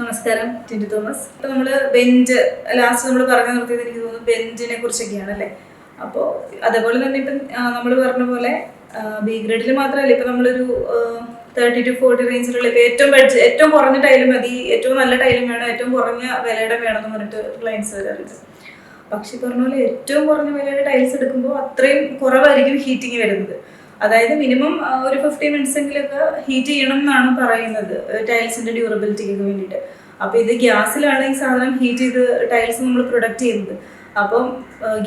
നമസ്കാരം ടിൻഡു തോമസ്. ഇപ്പൊ നമ്മൾ ബെഞ്ച് ലാസ്റ്റ് നമ്മൾ പറഞ്ഞു നിർത്തിയത് എനിക്ക് തോന്നുന്നു ബെഞ്ചിനെ കുറിച്ചൊക്കെയാണ് അല്ലേ? അപ്പോൾ അതേപോലെ തന്നെ ഇപ്പം നമ്മൾ പറഞ്ഞ പോലെ ബി ഗ്രേഡിൽ മാത്രമല്ല ഇപ്പൊ നമ്മളൊരു തേർട്ടി ടു ഫോർട്ടി റേഞ്ചിലുള്ള ഇപ്പൊ ഏറ്റവും ബഡ്ജറ്റ് ഏറ്റവും കുറഞ്ഞ ടൈലും മതി ഏറ്റവും നല്ല ടൈലും വേണം ഏറ്റവും കുറഞ്ഞ വിലയുടെ വേണം എന്ന് പറഞ്ഞിട്ട് ക്ലയൻസ് വരാറുണ്ട്. പക്ഷെ പറഞ്ഞ പോലെ ഏറ്റവും കുറഞ്ഞ വിലയുടെ ടൈൽസ് എടുക്കുമ്പോൾ അത്രയും കുറവായിരിക്കും ഹീറ്റിംഗ് വരുന്നത്. അതായത് മിനിമം ഒരു ഫിഫ്റ്റി മിനിറ്റ്സ് എങ്കിലൊക്കെ ഹീറ്റ് ചെയ്യണം എന്നാണ് പറയുന്നത് ടൈൽസിന്റെ ഡ്യൂറബിലിറ്റിക്ക് വേണ്ടിയിട്ട്. അപ്പൊ ഇത് ഗ്യാസിലാണ് ഈ സാധനം ഹീറ്റ് ചെയ്ത് ടൈൽസ് നമ്മൾ പ്രൊഡക്റ്റ് ചെയ്യുന്നത്. അപ്പം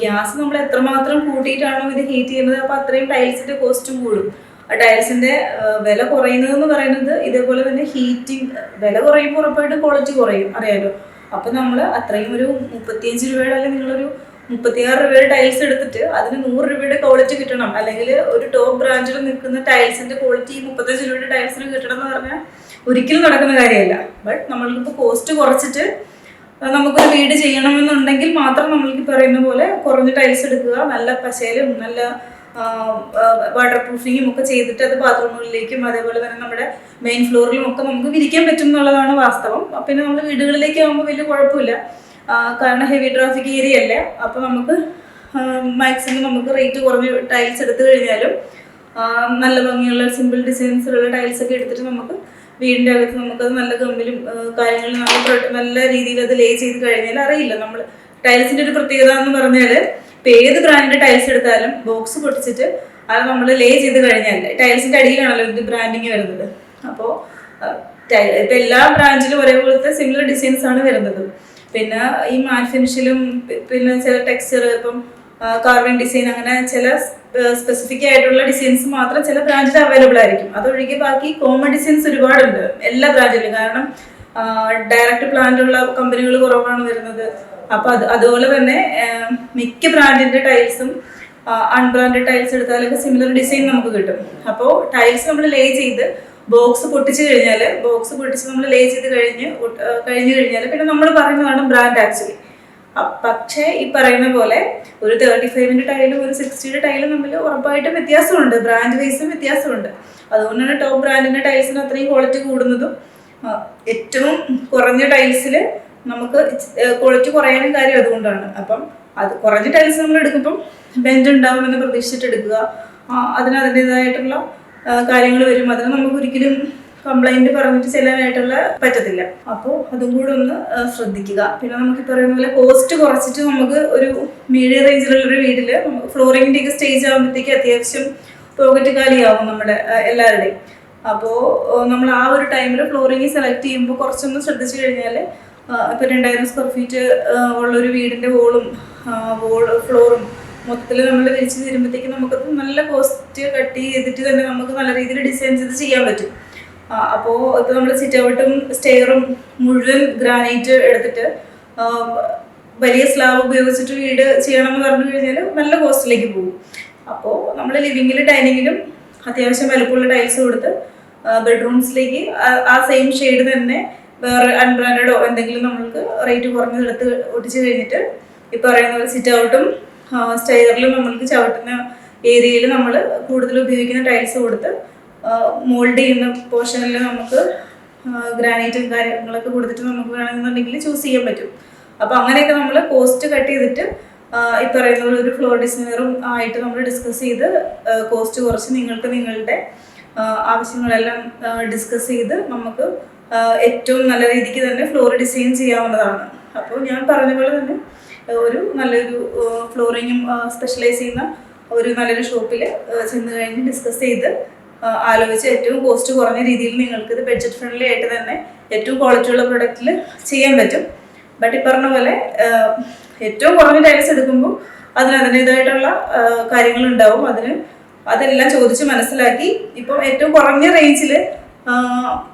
ഗ്യാസ് നമ്മൾ എത്രമാത്രം കൂട്ടിയിട്ടാണോ ഇത് ഹീറ്റ് ചെയ്യുന്നത് അപ്പൊ അത്രയും ടൈൽസിന്റെ കോസ്റ്റും കൂടും. ടൈൽസിന്റെ വില കുറയുന്നത് എന്ന് പറയുന്നത് ഇതേപോലെ തന്നെ ഹീറ്റിംഗ് വില കുറയുമ്പോൾ ഉറപ്പായിട്ടും ക്വാളിറ്റി കുറയും അറിയാലോ? അപ്പൊ നമ്മൾ അത്രയും ഒരു മുപ്പത്തിയഞ്ച് രൂപയുടെ അല്ലെങ്കിൽ നിങ്ങളൊരു മുപ്പത്തിയാറ് രൂപയുടെ ടൈൽസ് എടുത്തിട്ട് അതിന് നൂറ് രൂപയുടെ ക്വാളിറ്റി കിട്ടണം. അല്ലെങ്കിൽ ഒരു ടോപ്പ് ബ്രാഞ്ചിൽ നിൽക്കുന്ന ടൈൽസിന്റെ ക്വാളിറ്റി മുപ്പത്തഞ്ച് രൂപയുടെ ടൈൽസിന് കിട്ടണം എന്ന് പറഞ്ഞാൽ ഒരിക്കലും നടക്കുന്ന കാര്യമല്ല. ബട്ട് നമ്മൾക്കിപ്പോൾ കോസ്റ്റ് കുറച്ചിട്ട് നമുക്കൊരു വീട് ചെയ്യണമെന്നുണ്ടെങ്കിൽ മാത്രം നമ്മൾക്ക് പറയുന്ന പോലെ കുറഞ്ഞ ടൈൽസ് എടുക്കുക നല്ല പശയിലും നല്ല വാട്ടർ പ്രൂഫിങ്ങും ഒക്കെ ചെയ്തിട്ട് അത് ബാത്റൂമുകളിലേക്കും അതേപോലെ തന്നെ നമ്മുടെ മെയിൻ ഫ്ലോറിലും ഒക്കെ നമുക്ക് വിരിക്കാൻ പറ്റും എന്നുള്ളതാണ് വാസ്തവം. പിന്നെ നമ്മൾ വീടുകളിലേക്ക് ആകുമ്പോൾ വലിയ കുഴപ്പമില്ല. കാരണം ഹെവി ട്രാഫിക് ഏരിയ അല്ലേ? അപ്പോൾ നമുക്ക് മാക്സിമം നമുക്ക് റേറ്റ് കുറഞ്ഞ ടൈൽസ് എടുത്തു കഴിഞ്ഞാലും നല്ല ഭംഗിയുള്ള സിമ്പിൾ ഡിസൈൻസ് ഉള്ള ടൈൽസ് ഒക്കെ എടുത്തിട്ട് നമുക്ക് വീടിന്റെ അകത്ത് നമുക്കത് നല്ല കമ്പിലും കാര്യങ്ങളും നല്ല നല്ല രീതിയിൽ അത് ലേ ചെയ്ത് കഴിഞ്ഞാൽ അറിയില്ല. നമ്മൾ ടൈൽസിന്റെ ഒരു പ്രത്യേകത എന്ന് പറഞ്ഞാൽ ഇപ്പം ഏത് ബ്രാൻഡിന്റെ ടൈൽസ് എടുത്താലും ബോക്സ് പൊട്ടിച്ചിട്ട് അത് നമ്മൾ ലേ ചെയ്ത് കഴിഞ്ഞാൽ ടൈൽസിന്റെ അടിയിലാണല്ലോ ഇത് ബ്രാൻഡിങ് വരുന്നത്. അപ്പോൾ ഇപ്പം എല്ലാ ബ്രാൻഡിലും ഒരേപോലത്തെ സിമിലർ ഡിസൈൻസ് ആണ് വരുന്നത്. പിന്നെ ഈ മാറ്റ് ഫിനിഷിലും പിന്നെ ചില ടെക്സ്ചർ ഇപ്പം കാർബൺ ഡിസൈൻ അങ്ങനെ ചില സ്പെസിഫിക് ആയിട്ടുള്ള ഡിസൈൻസ് മാത്രം ചില ബ്രാൻഡിൽ അവൈലബിൾ ആയിരിക്കും. അതൊഴികെ ബാക്കി കോമൺ ഡിസൈൻസ് ഒരുപാടുണ്ട്. എല്ലാ ബ്രാൻഡിലും. കാരണം ഡയറക്റ്റ് പ്ലാന്റ് ഉള്ള കമ്പനികൾ കുറവാണ് വരുന്നത്. അപ്പൊ അത് അതുപോലെ തന്നെ മിക്ക ബ്രാൻഡിന്റെ ടൈൽസും അൺബ്രാൻഡഡ് ടൈൽസ് എടുത്താലൊക്കെ സിമിലർ ഡിസൈൻ നമുക്ക് കിട്ടും. അപ്പോൾ ടൈൽസ് നമ്മൾ ലേ ചെയ്ത് ബോക്സ് പൊട്ടിച്ച് കഴിഞ്ഞാൽ ബോക്സ് പൊട്ടിച്ച് നമ്മൾ ലേ ചെയ്ത് കഴിഞ്ഞ് കഴിഞ്ഞു കഴിഞ്ഞാൽ പിന്നെ നമ്മൾ പറയുന്നതാണ് ബ്രാൻഡ് ആക്ച്വലി പക്ഷേ ഈ പറയുന്ന പോലെ ഒരു തേർട്ടി ഫൈവിന്റെ ടൈലും ഒരു സിക്സ്റ്റിയുടെ ടൈലും തമ്മിൽ ഉറപ്പായിട്ടും വ്യത്യാസമുണ്ട്. ബ്രാൻഡ് വൈസും വ്യത്യാസമുണ്ട്. അതുകൊണ്ടാണ് ടോപ്പ് ബ്രാൻഡിന്റെ ടൈൽസിന് അത്രയും ക്വാളിറ്റി കൂടുന്നതും ഏറ്റവും കുറഞ്ഞ ടൈൽസിൽ നമുക്ക് ക്വാളിറ്റി കുറയാനും കാര്യം അതുകൊണ്ടാണ്. അപ്പം അത് കുറഞ്ഞ ടൈൽസ് നമ്മൾ എടുക്കുമ്പം ബെഞ്ച് ഉണ്ടാവുമെന്ന് പ്രതീക്ഷിച്ചിട്ട് എടുക്കുക. അതിന് അതിന്റെതായിട്ടുള്ള കാര്യങ്ങൾ വരും. അതിന് നമുക്ക് ഒരിക്കലും കംപ്ലൈന്റ് പറഞ്ഞിട്ട് ചെല്ലാനായിട്ടുള്ള പറ്റത്തില്ല. അപ്പോൾ അതും കൂടെ ഒന്ന് ശ്രദ്ധിക്കുക. പിന്നെ നമുക്ക് പറയുന്ന പോലെ കോസ്റ്റ് കുറച്ചിട്ട് നമുക്ക് ഒരു മീഡിയം റേഞ്ചിലുള്ള ഒരു വീട്ടിൽ ഫ്ലോറിങ്ങിന്റെ ഒക്കെ സ്റ്റേജ് ആകുമ്പോഴത്തേക്ക് അത്യാവശ്യം പോക്കറ്റ് കാലിയാവും നമ്മുടെ എല്ലാവരുടെയും. അപ്പോൾ നമ്മൾ ആ ഒരു ടൈമിൽ ഫ്ലോറിങ് സെലക്ട് ചെയ്യുമ്പോൾ കുറച്ചൊന്ന് ശ്രദ്ധിച്ചു കഴിഞ്ഞാൽ ഇപ്പോൾ രണ്ടായിരം സ്ക്വയർ ഫീറ്റ് ഉള്ള ഒരു വീടിന്റെ വോളും വോൾ ഫ്ലോറും മൊത്തത്തിൽ നമ്മൾ വിരിച്ച് തരുമ്പോഴത്തേക്ക് നമുക്കത് നല്ല കോസ്റ്റ് കട്ട് ചെയ്തിട്ട് തന്നെ നമുക്ക് നല്ല രീതിയിൽ ഡിസൈൻ ചെയ്ത് ചെയ്യാൻ പറ്റും. അപ്പോൾ ഇപ്പോൾ നമ്മൾ സിറ്റ് ഔട്ടും സ്റ്റെയറും മുഴുവൻ ഗ്രാനൈറ്റ് എടുത്തിട്ട് വലിയ സ്ലാബ് ഉപയോഗിച്ചിട്ട് വീട് ചെയ്യണമെന്ന് പറഞ്ഞു കഴിഞ്ഞാൽ നല്ല കോസ്റ്റിലേക്ക് പോകും. അപ്പോൾ നമ്മൾ ലിവിങ്ങിൽ ഡൈനിങ്ങിലും അത്യാവശ്യം വലുപ്പമുള്ള ടൈൽസ് കൊടുത്ത് ബെഡ്റൂംസിലേക്ക് ആ സെയിം ഷെയ്ഡ് തന്നെ വേറെ അൺബ്രാൻഡഡോ എന്തെങ്കിലും നമ്മൾക്ക് റേറ്റ് കുറഞ്ഞെടുത്ത് ഒട്ടിച്ച് കഴിഞ്ഞിട്ട് ഈ പറയുന്ന പോലെ സിറ്റ് ഔട്ടും സ്റ്റെയറിലും നമ്മൾക്ക് ചവിട്ടുന്ന ഏരിയയിൽ നമ്മൾ കൂടുതൽ ഉപയോഗിക്കുന്ന ടൈൽസ് കൊടുത്ത് മോൾഡ് ചെയ്യുന്ന പോർഷനിൽ നമുക്ക് ഗ്രാനൈറ്റും കാര്യങ്ങളൊക്കെ കൊടുത്തിട്ട് നമുക്ക് വേണമെന്നുണ്ടെങ്കിൽ ചൂസ് ചെയ്യാൻ പറ്റും. അപ്പോൾ അങ്ങനെയൊക്കെ നമ്മൾ കോസ്റ്റ് കട്ട് ചെയ്തിട്ട് ഈ പറയുന്ന ഒരു ഫ്ലോർ ഡിസൈനറും ആയിട്ട് നമ്മൾ ഡിസ്കസ് ചെയ്ത് കോസ്റ്റ് കുറച്ച് നിങ്ങൾക്ക് നിങ്ങളുടെ ആവശ്യങ്ങളെല്ലാം ഡിസ്കസ് ചെയ്ത് നമുക്ക് ഏറ്റവും നല്ല രീതിക്ക് തന്നെ ഫ്ലോർ ഡിസൈൻ ചെയ്യാവുന്നതാണ്. അപ്പോൾ ഞാൻ പറഞ്ഞ പോലെ തന്നെ ഒരു നല്ലൊരു ഫ്ലോറിങ്ങും സ്പെഷ്യലൈസ് ചെയ്യുന്ന ഒരു നല്ലൊരു ഷോപ്പിൽ ചെന്ന് കഴിഞ്ഞ് ഡിസ്കസ് ചെയ്ത് ആലോചിച്ച് ഏറ്റവും കോസ്റ്റ് കുറഞ്ഞ രീതിയിൽ നിങ്ങൾക്ക് ഇത് ബഡ്ജറ്റ് ഫ്രണ്ട്ലി ആയിട്ട് തന്നെ ഏറ്റവും ക്വാളിറ്റി ഉള്ള പ്രൊഡക്റ്റിൽ ചെയ്യാൻ പറ്റും. ബട്ട് ഈ പറഞ്ഞ പോലെ ഏറ്റവും കുറഞ്ഞ ടൈൽസ് എടുക്കുമ്പോൾ അതിന് അതിന്റെതായിട്ടുള്ള കാര്യങ്ങളുണ്ടാവും അതിന് അതെല്ലാം ചോദിച്ച് മനസ്സിലാക്കി ഇപ്പം ഏറ്റവും കുറഞ്ഞ റേഞ്ചിൽ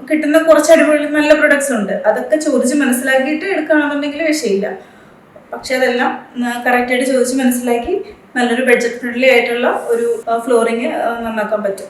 കിട്ടുന്ന കുറച്ച് അടിപൊളി നല്ല പ്രൊഡക്ട്സ് ഉണ്ട്. അതൊക്കെ ചോദിച്ച് മനസ്സിലാക്കിയിട്ട് എടുക്കുകയാണെന്നുണ്ടെങ്കിൽ വിഷയമില്ല. പക്ഷെ അതെല്ലാം കറക്റ്റായിട്ട് ചോദിച്ച് മനസ്സിലാക്കി നല്ലൊരു ബഡ്ജറ്റ് ഫ്രണ്ട്ലി ആയിട്ടുള്ള ഒരു ഫ്ലോറിങ് നന്നാക്കാൻ പറ്റും.